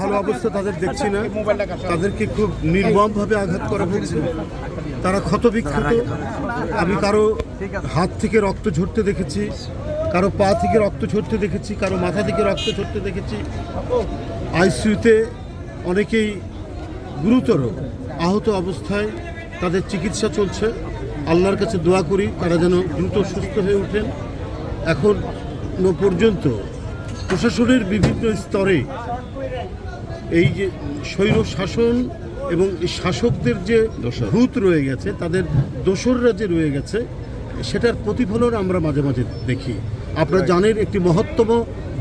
ভালো অবস্থা তাদের দেখছি না। তাদেরকে খুব নির্মমভাবে আঘাত করা হয়েছে। তারা ক্ষতবিক্ষত। আমি কারও হাত থেকে রক্ত ঝরতে দেখেছি কারও পা থেকে রক্ত ঝরতে দেখেছি কারও মাথা থেকে রক্ত ঝরতে দেখেছি। আইসিইউতে অনেকেই গুরুতর আহত অবস্থায় তাদের চিকিৎসা চলছে। আল্লাহর কাছে দোয়া করি তারা যেন দ্রুত সুস্থ হয়ে ওঠেন। এখন পর্যন্ত প্রশাসনের বিভিন্ন স্তরে এই যে স্বৈর শাসন এবং এই শাসকদের যে ভূত রয়ে গেছে তাদের দোসররা যে রয়ে গেছে সেটার প্রতিফলন আমরা মাঝে মাঝে দেখি। আপনারা জানেন একটি মহত্তম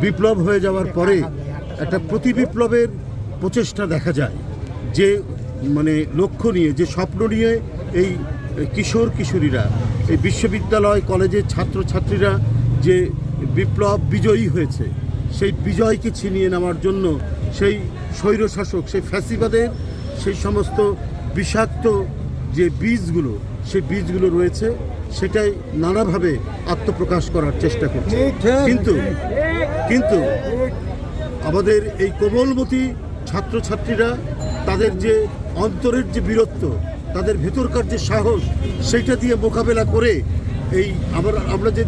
বিপ্লব হয়ে যাওয়ার পরে একটা প্রতি বিপ্লবের প্রচেষ্টা দেখা যায় যে মানে লক্ষ্য নিয়ে যে স্বপ্ন নিয়ে এই কিশোর কিশোরীরা এই বিশ্ববিদ্যালয় কলেজের ছাত্রছাত্রীরা যে বিপ্লব বিজয়ী হয়েছে সেই বিজয়কে ছিনিয়ে নেওয়ার জন্য সেই স্বৈরশাসক, সেই ফ্যাসিবাদের সেই সমস্ত বিষাক্ত যে বীজগুলো, সেই বীজগুলো রয়েছে, সেটাই নানাভাবে আত্মপ্রকাশ করার চেষ্টা করছে। কিন্তু কিন্তু আমাদের এই কোমলমতি ছাত্রছাত্রীরা, তাদের যে অন্তরের যে বীরত্ব, তাদের ভেতরকার যে সাহস, সেইটা দিয়ে মোকাবেলা করে এই আমরা আমরা যে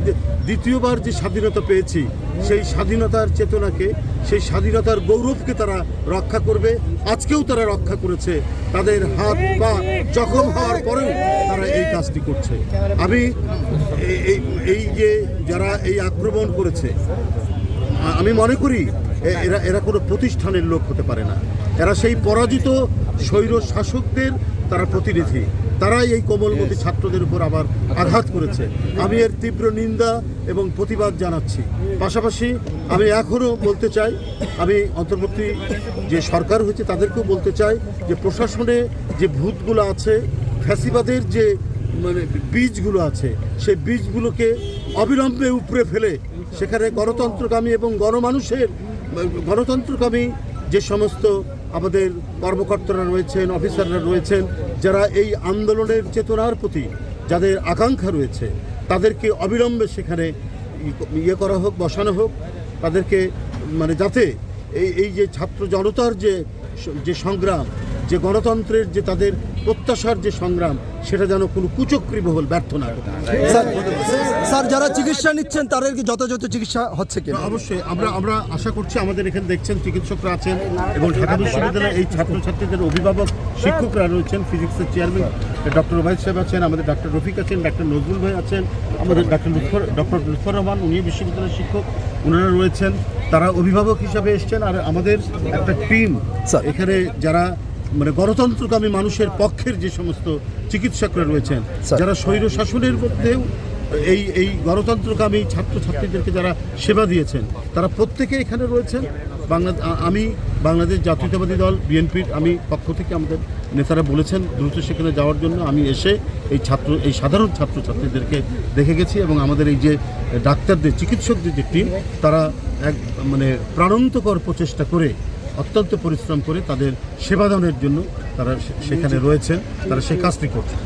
দ্বিতীয়বার যে স্বাধীনতা পেয়েছি, সেই স্বাধীনতার চেতনাকে, সেই স্বাধীনতার গৌরবকে তারা রক্ষা করবে, আজকেও তারা রক্ষা করেছে। তাদের হাত, পা জখম হওয়ার পরেও তারা এই কাজটি করছে। আমি এই- এই যে যারা এই আক্রমণ করেছে আমি মনে করি এরা এরা কোনো প্রতিষ্ঠানের লোক হতে পারে না। এরা সেই পরাজিত স্বৈর শাসকদের তারা প্রতিনিধি। তারাই এই কোমলমতি ছাত্রদের উপর আবার আঘাত করেছে। আমি এর তীব্র নিন্দা এবং প্রতিবাদ জানাচ্ছি। পাশাপাশি আমি এখনও বলতে চাই আমি অন্তর্বর্তী যে সরকার হয়েছে তাদেরকেও বলতে চাই যে প্রশাসনে যে ভূতগুলো আছে ফ্যাসিবাদের যে মানে বীজগুলো আছে সেই বীজগুলোকে অবিলম্বে উপড়ে ফেলে সেখানে গণতন্ত্রকামী এবং গণমানুষের গণতন্ত্রকামী যে সমস্ত আমাদের কর্মকর্তারা রয়েছেন, অফিসাররা রয়েছেন, যারা এই আন্দোলনের চেতনার প্রতি যাদের আকাঙ্ক্ষা রয়েছে, তাদেরকে অবিলম্বে সেখানে ইয়ে করা হোক, বসানো হোক, তাদেরকে মানে যাতে এই এই যে ছাত্র জনতার যে যে সংগ্রাম, যে গণতন্ত্রের যে তাদের প্রত্যাশার যে সংগ্রাম সেটা যেন কোনো কুচক্রী মহল ব্যর্থ না স্যার যারা চিকিৎসা নিচ্ছেন তাদের কি যথাযথ চিকিৎসা হচ্ছে কি অবশ্যই। আমরা আমরা আশা করছি আমাদের এখানে দেখছেন চিকিৎসকরা আছেন এবং ঢাকা বিশ্ববিদ্যালয়ের এই ছাত্রছাত্রীদের অভিভাবক শিক্ষকরা রয়েছেন ফিজিক্সের চেয়ারম্যান ডক্টর ওবায়দ সাহেব আছেন আমাদের ডক্টর রফিক আছেন ডক্টর নজরুল ভাই আছেন আমাদের ডক্টর লুৎফর ডক্টর লুৎফর রহমান উনি বিশ্ববিদ্যালয়ের শিক্ষক ওনারা রয়েছেন। তারা অভিভাবক হিসাবে এসছেন আর আমাদের একটা টিম। এখানে যারা মানে গণতন্ত্রকামী মানুষের পক্ষের যে সমস্ত চিকিৎসকরা রয়েছেন যারা স্বৈর শাসনের মধ্যেও এই এই গণতন্ত্রকামী ছাত্রছাত্রীদেরকে যারা সেবা দিয়েছেন তারা প্রত্যেকে এখানে রয়েছেন। বাংলা আমি বাংলাদেশ জাতীয়তাবাদী দল বিএনপির আমি পক্ষ থেকে আমাদের নেতারা বলেছেন দ্রুত সেখানে যাওয়ার জন্য আমি এসে এই ছাত্র এই সাধারণ ছাত্রছাত্রীদেরকে দেখে গেছি এবং আমাদের এই যে ডাক্তারদের চিকিৎসকদের যে টিম তারা এক মানে প্রাণান্তকর প্রচেষ্টা করে অত্যন্ত পরিশ্রম করে তাদের সেবাদানের জন্য তারা সেখানে রয়েছেন তারা সেই কাজটি করছেন।